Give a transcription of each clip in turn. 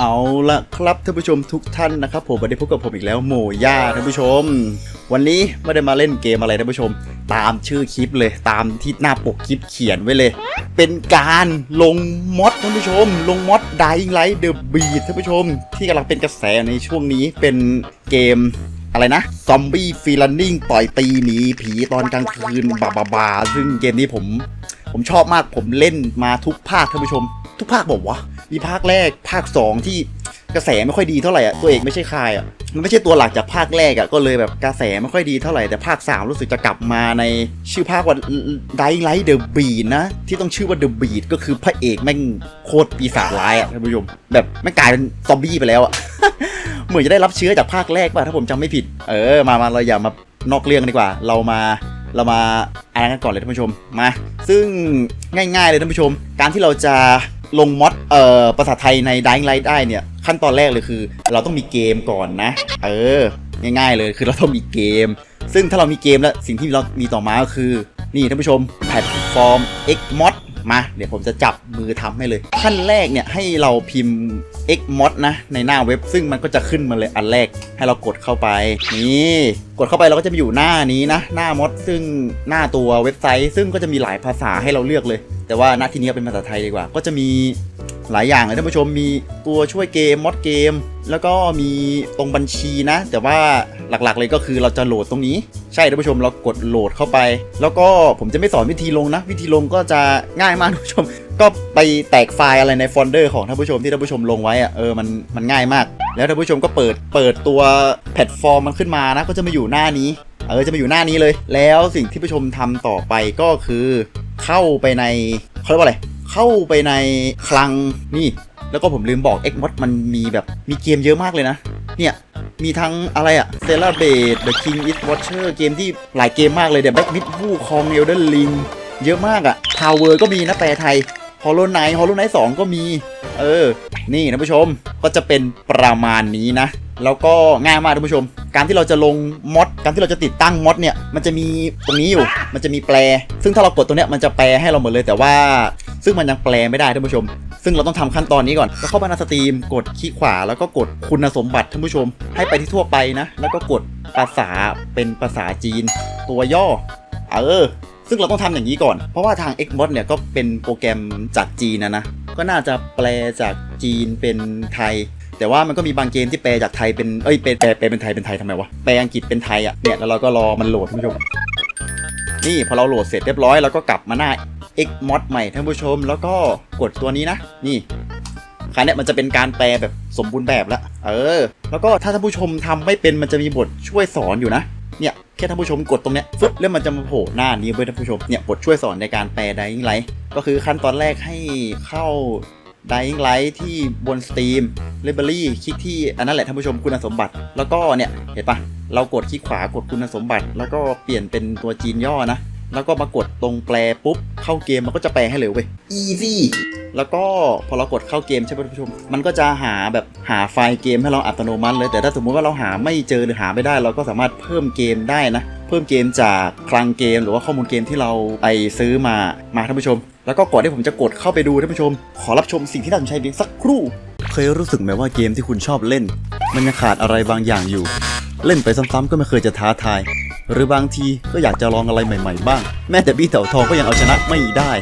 เอาละครับท่านผู้ชมทุกท่านนะครับผมวันนี้พบกับผมอีกแล้วโมย่าท่านผู้ชม วันนี้ไม่ได้มาเล่นเกมอะไรท่านผู้ชม ตามชื่อคลิปเลยตามที่หน้าปกคลิปเขียนไว้เลย เป็นการลงมอดท่านผู้ชม ลงมอด Dying Light The Beat ท่านผู้ชม ที่กำลังเป็นกระแสในช่วงนี้เป็นเกมอะไรนะ ซอมบี้ฟีลันนิ่งต่อยตีหนีผีตอนกลางคืนบาบาบาซึ่งเกมนี้ผม ผมชอบมากผมเล่นมาทุกภาคท่านผู้ชม ทุกภาคบอกวะ มีภาคแรกภาค 2 ที่กระแสไม่ค่อยดีเท่าไหร่อะตัวเอกไม่ใช่คายอะมันไม่ใช่ตัวหลักจากภาคแรกอะก็เลยแบบกระแสไม่ค่อยดีเท่าไหร่แต่ภาค 3 รู้สึกจะกลับมาในชื่อภาคว่า Dying Light The Beat นะ ที่ต้องชื่อว่า The Beat ก็คือพระเอกแม่งโคตรปีศาจร้ายอะท่านผู้ชมแบบแม่งกลายเป็นซอมบี้ไปแล้วอะเหมือนจะได้รับเชื้อจากภาคแรกป่ะถ้าผมจำไม่ผิด เออมามาเราอย่ามานอกเรื่องกันดีกว่า เรามาเรามาอ่านกันก่อนเลยท่านผู้ชมมา ซึ่งง่าย ๆ เลยท่านผู้ชม การที่เราจะ ลงมอดเอ่อภาษาไทยใน Dying Light ได้เนี่ย ขั้นตอนแรกเลยคือ เราต้องมีเกมก่อนนะ เออ ง่ายๆเลยคือเราต้องมีเกม ซึ่งถ้าเรามีเกมแล้วสิ่งที่เรามีต่อมาก็คือ นี่ท่านผู้ชมแพลตฟอร์ม Xmod มาเดี๋ยวผมจะจับมือทำให้เลย ขั้นแรกเนี่ยให้เราพิมพ์ Xmod นะ ในหน้าเว็บซึ่งมันก็จะขึ้นมาเลยอันแรกให้เรากดเข้าไปนี่กดเข้าไปเราก็จะมาอยู่หน้านี้นะ หน้ามอดซึ่งหน้าตัวเว็บไซต์ ซึ่งก็จะมีหลายภาษาให้เราเลือกเลย แต่ว่าหน้าที่นี้เป็นภาษาไทยดีกว่า ก็จะมีหลายอย่างเลยท่านผู้ชมมีตัวช่วยเกมมอดเกม แล้วก็มีตรงบัญชีนะ แต่ว่าหลักๆเลยก็คือเราจะโหลดตรงนี้ ใช่ท่านผู้ชมเรากดโหลดเข้าไป แล้วก็ผมจะไม่สอนวิธีลงนะ วิธีลงก็จะง่ายมากท่านผู้ชม ก็ไปแตกไฟล์อะไรในโฟลเดอร์ของท่านผู้ชมที่ท่านผู้ชมลงไว้อะเออมันมันง่ายมาก แล้วท่านผู้ชมก็เปิดเปิดตัวแพลตฟอร์มมันขึ้นมานะ ก็จะมาอยู่หน้านี้เออจะมาอยู่หน้านี้เลย แล้วสิ่งที่ผู้ชมทำต่อไปก็คือ เข้าไปในเขาเรียกว่าอะไร เข้าไปในคลังนี่ แล้วก็ผมลืมบอก Xmod มันมีแบบมีเกมเยอะมากเลยนะ เนี่ย มีทั้งอะไรอะ s e l l a b a t e The King is Watcher เกมที่หลายเกมมากเลยเดี๋ยว Black Myth วูคอง Elden Ring เยอะมากอะ Power ก็มีนะแปลไทย Hollow Knight Hollow Knight 2ก็มี เออ นี่นะผู้ชมก็จะเป็นประมาณนี้นะ แล้วก็ง่ายมากท่านผู้ชม การที่เราจะลงมอดการที่เราจะติดตั้งมอดเนี่ยมันจะมีตรงนี้อยู่ มันจะมีแปล ซึ่งถ้าเรากดตรงเนี้ยมันจะแปลให้เราหมดเลยแต่ว่า ซึ่งมันยังแปลไม่ได้ท่านผู้ชม ซึ่งเราต้องทำขั้นตอนนี้ก่อนก็เข้ามาในสตรีม กดคลิกขวาแล้วก็กดคุณสมบัติท่านผู้ชม ให้ไปที่ทั่วไปนะ แล้วก็กดภาษาเป็นภาษาจีน ตัวย่อเออซึ่งเราต้องทำอย่างนี้ก่อน เพราะว่าทาง Xmod เนี่ยก็เป็นโปรแกรมจากจีนนะนะ ก็น่าจะแปลจากจีนเป็นไทย แต่ว่ามันก็มีบางเกมที่แปลจากไทยเป็นเอ้ยแปลแปลแปลเป็นไทยเป็นไทยทำไมวะแปลอังกฤษเป็นไทยอะเนี่ยแล้วเราก็รอมันโหลดท่านผู้ชมนี่พอเราโหลดเสร็จเรียบร้อยเราก็กลับมาหน้า Xmod ใหม่ท่านผู้ชม แล้วก็กดตัวนี้นะ นี่คราวเนี้ยมันจะเป็นการแปลแบบสมบูรณ์แบบแล้วเออ แล้วก็ถ้าท่านผู้ชมทำไม่เป็นมันจะมีบทช่วยสอนอยู่นะเนี่ยแค่ท่านผู้ชมกดตรงเนี้ยฟึ๊บแล้วมันจะมาโผล่หน้านี้เว้ยท่านผู้ชมเนี่ยบทช่วยสอนในการแปล Dying Light ก็คือขั้นตอนแรกให้เข้า Dying Light ที่บน Steam Library คลิกที่อันนั้นแหละท่านผู้ชมคุณสมบัติ แล้วก็เนี่ยเห็นปะเรากดคลิกขวากดคุณสมบัติ แล้วก็เปลี่ยนเป็นตัวจีนย่อนะ แล้วก็มากดตรงแปลปุ๊บ เข้าเกมมันก็จะแปลให้เลยเว้ย easy แล้วก็พอเรากดเข้าเกมใช่ไหมท่านผู้ชม มันก็จะหาแบบหาไฟล์เกมให้เราอัตโนมัติเลย แต่ถ้าสมมุติว่าเราหาไม่เจอหรือหาไม่ได้ เราก็สามารถเพิ่มเกมได้นะ เพิ่มเกมจากคลังเกม หรือว่าข้อมูลเกมที่เราไปซื้อมามาท่านผู้ชม แล้วก็ก่อนที่ผมจะกดเข้าไปดูท่านผู้ชม ขอรับชมสิ่งที่น่าสนใจเพียงสักครู่ เคยรู้สึกไหมว่าเกมที่คุณชอบเล่น มันยังขาดอะไรบางอย่างอยู่ เล่นไปซ้ำๆก็ไม่เคยจะท้าทาย หรือบางทีก็อยากจะลองอะไรใหม่ ๆ บ้าง แม้แต่บี้เต่าทองก็ยังเอาชนะไม่ได้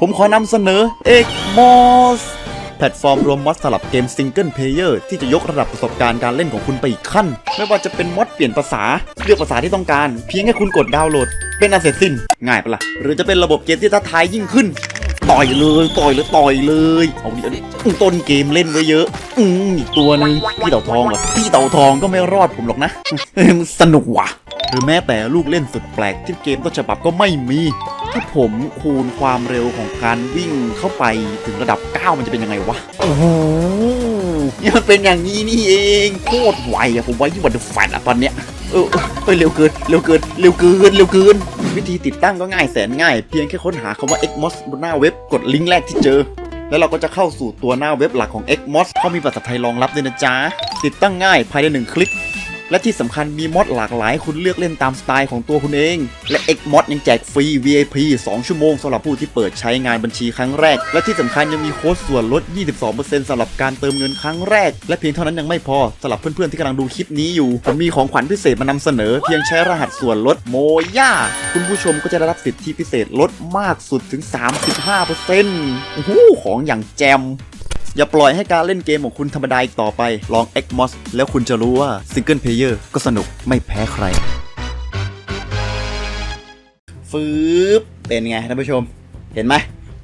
ผมขอนำเสนอ Xmos แพลตฟอร์มรวมมอดสลับเกมซิงเกิลเพลเยอร์ที่จะยกระดับประสบการณ์การเล่นของคุณไปอีกขั้น ไม่ว่าจะเป็นมอดเปลี่ยนภาษา เลือกภาษาที่ต้องการ เพียงแค่คุณกดดาวน์โหลด เป็นอันเสร็จสิ้น ง่ายปะล่ะหรือจะเป็นระบบเกมที่ท้าทายยิ่งขึ้น ต่อยเลยต่อยเลยต่อยเลย เอาดิเอาดิต้นเกมเล่นไว้เยอะ อืมอีกตัวหนึงพี่เต่าทองเหรอพี่เต่าทองก็ไม่รอดผมหรอกนะสนุกว่ะหรือแม้แต่ลูกเล่นสุดแปลกที่เกมต้นฉบับก็ไม่มี ถ้าผมคูณความเร็วของการวิ่งเข้าไปถึงระดับ 9 มันจะเป็นยังไงวะ โอ้โหนี่มันเป็นอย่างนี้นี่เองโคตรไวอะผมไว้ยิ่งกว่าเดอะแฟนอะตอนเนี้ยเออเออเร็วเกิน เร็วเกิน เร็วเกิน เร็วเกิน วิธีติดตั้งก็ง่ายแสนง่าย เพียงแค่ค้นหาคำว่า Xmos บนหน้าเว็บกดลิงก์แรกที่เจอ แล้วเราก็จะเข้าสู่ตัวหน้าเว็บหลักของ Xmos เขามีภาษาไทยรองรับด้วยนะจ๊ะ ติดตั้งง่ายภายในหนึ่งคลิก และที่สำคัญมีมอดหลากหลายคุณเลือกเล่นตามสไตล์ของตัวคุณเอง และ X mod ยังแจกฟรี VIP 2 ชั่วโมงสำหรับผู้ที่เปิดใช้งานบัญชีครั้งแรก และที่สำคัญยังมีโค้ดส่วนลด 22%สำหรับการเติมเงินครั้งแรก และเพียงเท่านั้นยังไม่พอสำหรับเพื่อนๆที่กำลังดูคลิปนี้อยู่ผมมีของขวัญพิเศษมานำเสนอ เพียงใช้รหัสส่วนลดโมย่าคุณผู้ชมก็จะได้รับสิทธิพิเศษลดมากสุดถึง 35%โอ้โหของอย่างแจม อย่าปล่อยให้การเล่นเกมของคุณธรรมดาอีกต่อไป ลอง Xmos แล้วคุณจะรู้ว่าซิงเกิลเพลเยอร์ก็สนุกไม่แพ้ใคร ฟืบเป็นไงท่านผู้ชม เห็นไหม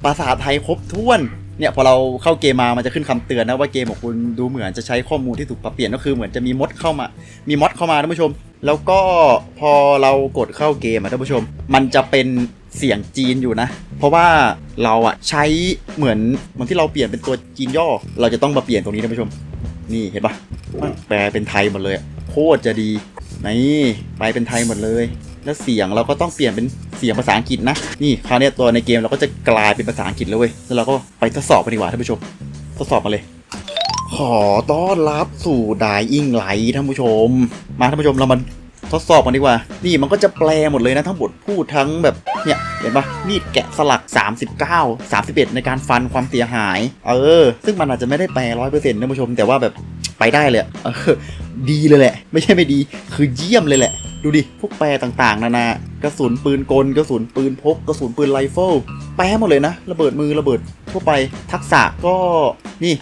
ภาษาไทยครบถ้วนเนี่ยพอเราเข้าเกมมา มันจะขึ้นคำเตือนนะว่าเกมของคุณดูเหมือนจะใช้ข้อมูลที่ถูกปรับเปลี่ยนก็คือเหมือนจะมีมดเข้ามา มีมดเข้ามาท่านผู้ชม แล้วก็พอเรากดเข้าเกมอะท่านผู้ชม มันจะเป็น เสียงจีนอยู่นะ เพราะว่าเราอะใช้เหมือนเหมือนที่เราเปลี่ยนเป็นตัวจีนย่อ เราจะต้องมาเปลี่ยนตรงนี้ท่านผู้ชม นี่เห็นปะมันแปลเป็นไทยหมดเลยอะโคตรจะดีนี่ไปเป็นไทยหมดเลย แล้วเสียงเราก็ต้องเปลี่ยนเป็นเสียงภาษาอังกฤษนะนี่คราวเนี้ยตัวในเกมเราก็จะกลายเป็นภาษาอังกฤษแล้วเว้ยแล้วเราก็ไปทดสอบกันดีกว่าท่านผู้ชมทดสอบมาเลย ขอต้อนรับสู่ดายอิงไหลท่านผู้ชม มาท่านผู้ชมเรามา ทดสอบกันดีกว่า นี่มันก็จะแปลหมดเลยนะทั้งบทพูดทั้งแบบเนี่ยเห็นปะมีดแกะสลัก 39 31 ในการฟันความเสียหาย เออ ซึ่งมันอาจจะไม่ได้แปลร้อยเปอร์เซ็นต์ท่านผู้ชม แต่ว่าแบบไปได้เลยเออดีเลยแหละ ไม่ใช่ไม่ดี คือเยี่ยมเลยแหละ ดูดิ พวกแปรต่างๆ นานากระสุนปืนกลกระสุนปืนพกกระสุนปืนไรเฟิลแปรหมดเลยนะ ระเบิดมือระเบิดทั่วไปทักษะก็นี่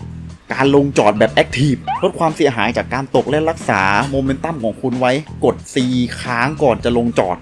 การลงจอดแบบแอคทีฟลดความเสียหายจากการตกและรักษาโมเมนตัมของคุณไว้ กด C ค้างก่อนจะลงจอด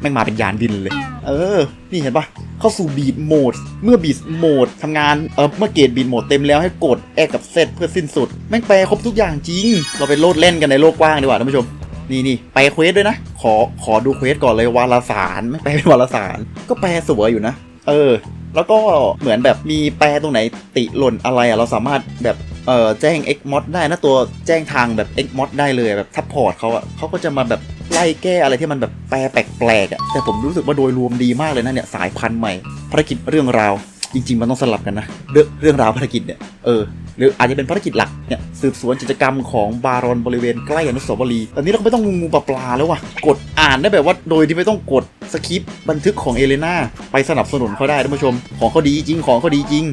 แม่งมาเป็นยานบินเลย เออ นี่เห็นปะเข้าสู่บีดโหมด เมื่อบีดโหมดทำงาน เออเมื่อเกตบีดโหมดเต็มแล้วให้กดแอกับเซตเพื่อสิ้นสุด แม่งแปลครบทุกอย่างจริง เราไปโลดเล่นกันในโลกกว้างดีกว่าท่านผู้ชมนี่นี่ไปเควสด้วยนะ ขอขอดูเควสก่อนเลยวารสารไม่แปเป็นวารสาร ก็แปลสวยอยู่นะ เออ แล้วก็เหมือนแบบมีแปลตรงไหนติหล่นอะไรอะเราสามารถแบบเออแจ้ง Xmod ได้นะตัวแจ้งทางแบบ Xmod ได้เลยแบบซัพพอร์ตเขาอะเขาก็จะมาแบบไล่แก้อะไรที่มันแบบแปลแปลกๆอะแต่ผมรู้สึกว่าโดยรวมดีมากเลยนะเนี่ยสายพันธุ์ใหม่ภารกิจเรื่องราว จริง ๆ มันต้องสลับกันนะ เรื่องเรื่องราวภารกิจเนี่ยเออหรืออาจจะเป็นภารกิจหลักเนี่ยสืบสวนกิจกรรมของบารอนบริเวณใกล้อนุสาวรีย์ตอนนี้เราก็ไม่ต้องงูงูปลาปลาแล้วว่ะกดอ่านได้แบบว่าโดยที่ไม่ต้องกดสคริปต์บันทึกของเอเลนาไปสนับสนุนเขาได้ท่านผู้ชม ของเขาดีจริงของเขาดีจริง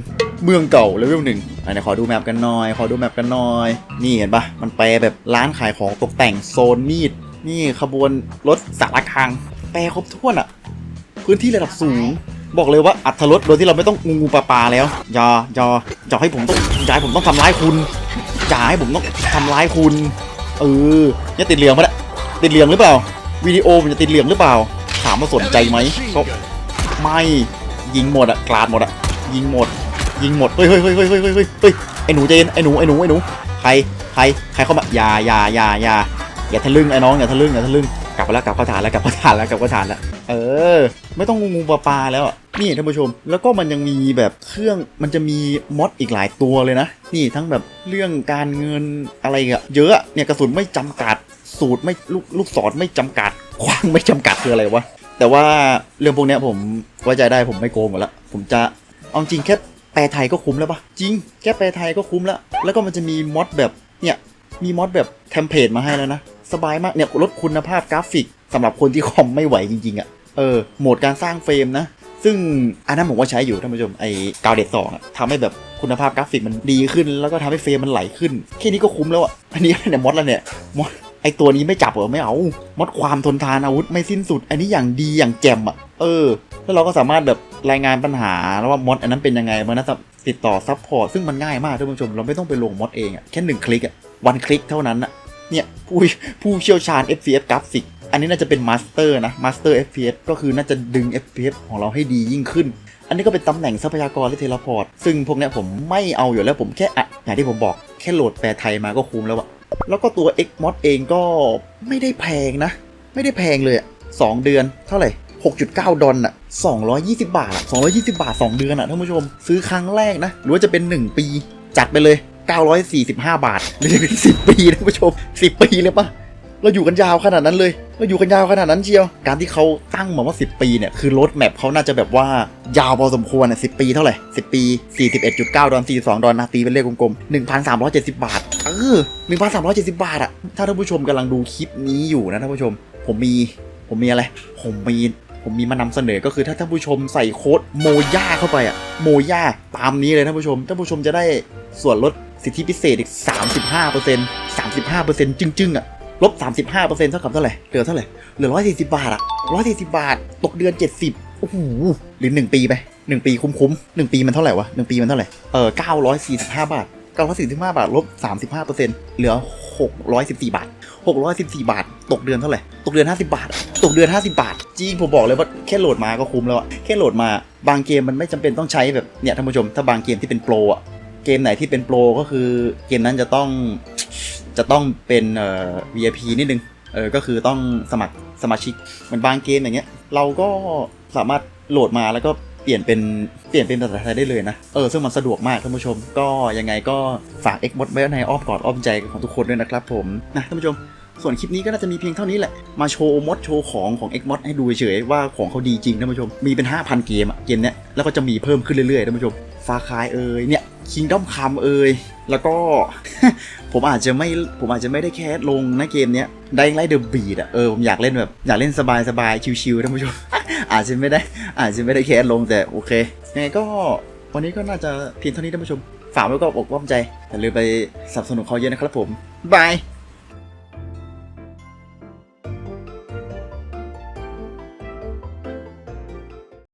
เมืองเก่าเลเวลหนึ่งอันนี้ขอดูแมปกันหน่อย ขอดูแมปกันหน่อย นี่เห็นปะมันแปลแบบร้านขายของตกแต่งโซนมีด นี่ขบวนรถสารคางแปลครบถ้วนอะพื้นที่ระดับสูง บอกเลยว่าอัธรสโดยที่เราไม่ต้องงูปลาปลาแล้วยอยอย่ให้ผมต้องอย่ายผมต้องทำร้ายคุณอยาให้ผมต้องทำร้ายคุณเออเนี่ยติดเหลืองปะเนี่ยติดเหลืองหรือเปล่าวิดีโอมันจะติดเหลืองหรือเปล่า ถามมาสนใจไหมก็ไม่ยิงหมดอะกลาดหมดอะยิงหมด ยิงหมดเฮ้ยเฮ้ยเฮ้ยเฮ้ยเฮ้ยเฮ้ยเฮ้ยไอหนูเจนไอหนูไอหนูไอหนูใครใครใครเข้ามาอย่าอย่าอย่าอย่าอย่าทะลึ่งไอ้น้องอย่าทะลึ่งอย่าทะลึ่ง กลับมาแล้วกลับเข้าฐานแล้วกลับเข้าฐานแล้วกลับเข้าฐานแล้วเออ ไม่ต้องงูปลาปลาแล้วนี่ท่านผู้ชม แล้วก็มันยังมีแบบเครื่องมันจะมีมอดอีกหลายตัวเลยนะ นี่ทั้งแบบเรื่องการเงินอะไรอะเยอะเนี่ยกระสุนไม่จำกัดสูตรไม่ลูกลูกศรไม่จำกัดคว้างไม่จำกัดคืออะไรวะแต่ว่าเรื่องพวกนี้ผมไว้ใจได้ผมไม่โกงหมดละผมจะเอาจริงแค่แปลไทยก็คุ้มแล้วปะจริงแค่แปลไทยก็คุ้มแล้ว แล้วก็มันจะมีมอดแบบเนี่ยมีมอดแบบเทมเพลตมาให้แล้วนะ สบายมากเนี่ยลดคุณภาพกราฟิกสำหรับคนที่คอมไม่ไหวจริงๆอะ่ะเออโหมดการสร้างเฟรมนะ ซึ่งอันนั้นผมก็ใช้อยู่ท่านผู้ชมไอ้กาวเด็ดสองอะทำให้แบบคุณภาพกราฟิกมันดีขึ้น แล้วก็ทำให้เฟรมมันไหลขึ้นแค่นี้ก็คุ้มแล้วอะ่ะอันนี้เนี่ยมอดแล้วเนี่ยมอดไอตัวนี้ไม่จับเหรอไม่เอามดความทนทานอาวุธไม่สิ้นสุด อันนี้อย่างดีอย่างแจ่มอะเออ แล้วเราก็สามารถแบบรายงานปัญหาแล้วว่ามดอันนั้นเป็นยังไงมันน่าจะติดต่อซัพพอร์ตซึ่งมันง่ายมากท่านผู้ชมเราไม่ต้องไปลงมดเองอะแค่หนึ่งคลิกอะวันคลิกเท่านั้นอะ เนี่ยผู้ผู้เชี่ยวชาญ FPS กราฟิก อันนี้น่าจะเป็นมาสเตอร์นะมาสเตอร์ FPS ก็คือน่าจะดึง FPS ของเราให้ดียิ่งขึ้น อันนี้ก็เป็นตำแหน่งทรัพยากรและเทเลพอร์ต ซึ่งพวกเนี้ยผมไม่เอาอยู่แล้วผมแค่อะอย่างที่ผมบอกแค่โหลดแปลไทยมาก็คุ้มแล้วอะแล้วก็ตัว Xmod เองก็ไม่ได้แพงนะ ไม่ได้แพงเลยอะสองเดือนเท่าไหร่6.9 ดอลลาร์อะ220 บาทอะ220 บาท 2 เดือนอะท่านผู้ชม ซื้อครั้งแรกนะ หรือว่าจะเป็น 1 ปี จัดไปเลย 945 บาทหรือจะเป็น10ปีท่านผู้ชม10ปีเลยปะเราอยู่กันยาวขนาดนั้นเลย เราอยู่กันยาวขนาดนั้นเชียว การที่เขาตั้งมาว่า 10 ปีเนี่ย คือรถแมพเขาน่าจะแบบว่ายาวพอสมควรอะ10ปีเท่าไหร่ 10 ปี 41.9 ดอล42 ดอลลาร์นะตีเป็นเลขกลมๆ 1,370 บาท เออหนึ่งพันสามร้อยเจ็ดสิบบาทอะถ้าท่านผู้ชมกำลังดูคลิปนี้อยู่นะท่านผู้ชม ผมมี ผมมีอะไร ผมมี ผมมีมานำเสนอก็คือถ้าท่านผู้ชมใส่โค้ดโมย่าเข้าไปอะโมย่าตามนี้เลยท่านผู้ชม ท่านผู้ชมจะได้ส่วนลด สิทธิพิเศษอีก 35% 35%จึ้งๆอะลบ 35%เท่ากับเท่าไหร่เหลือเท่าไหร่เหลือ 140 บาทอะ 140 บาท ตกเดือน 70 โอ้โห หรือ 1 ปีไป 1 ปีคุ้มๆ 1 ปีมันเท่าไหร่วะ 1 ปีมันเท่าไหร่ เออ945 บาท 945 บาท ลบ 35%เหลือ 614 บาท 614 บาท ตกเดือนเท่าไหร่ ตกเดือน 50 บาท ตกเดือน 50 บาท จริงผมบอกเลยว่าแค่โหลดมาก็คุ้มแล้วอะแค่โหลดมา บางเกมมันไม่จำเป็นต้องใช้แบบเนี่ยท่านผู้ชม ถ้าบางเกมที่เป็นโปรอะ เกมไหนที่เป็นโปรก็คือเกมนั้นจะต้องจะต้องเป็นเอ่อ VIP นิดนึงเออก็คือต้องสมัครสมาชิกเหมือนบางเกมอย่างเงี้ย เราก็สามารถโหลดมาแล้วก็เปลี่ยนเป็นเปลี่ยนเป็นภาษาไทยได้เลยนะ เออ ซึ่งมันสะดวกมากท่านผู้ชม ก็ยังไงก็ฝาก Xbox ไว้ในอ้อมกอดอ้อมใจของทุกคนด้วยนะครับผม นะท่านผู้ชม ส่วนคลิปนี้ก็น่าจะมีเพียงเท่านี้แหละ มาโชว์มดโชว์ของของ Xbox ให้ดูเฉยๆว่าของเขาดีจริงท่านผู้ชม มีเป็น 5,000 เกมอะเกมเนี้ย แล้วก็จะมีเพิ่มขึ้นเรื่อยๆท่านผู้ชม ฟาคายเอ่ยเนี่ย Kingdom Come เอ่ยแล้วก็ ผมอาจจะไม่ผมอาจจะไม่ได้แคสลงนะเกมเนี้ยได้ไล่เดอะบีดอะเออผมอยากเล่นแบบอยากเล่นสบายๆชิวๆท่านผู้ชม อาจจะไม่ได้อาจจะไม่ได้แคสลงแต่โอเคยังไงก็วันนี้ก็น่าจะเพียงเท่านี้ท่านผู้ชม ฝากไว้ก็อกว่ามใจอย่าลืมไปสนับสนุนเขาเยอะนะครับผมบาย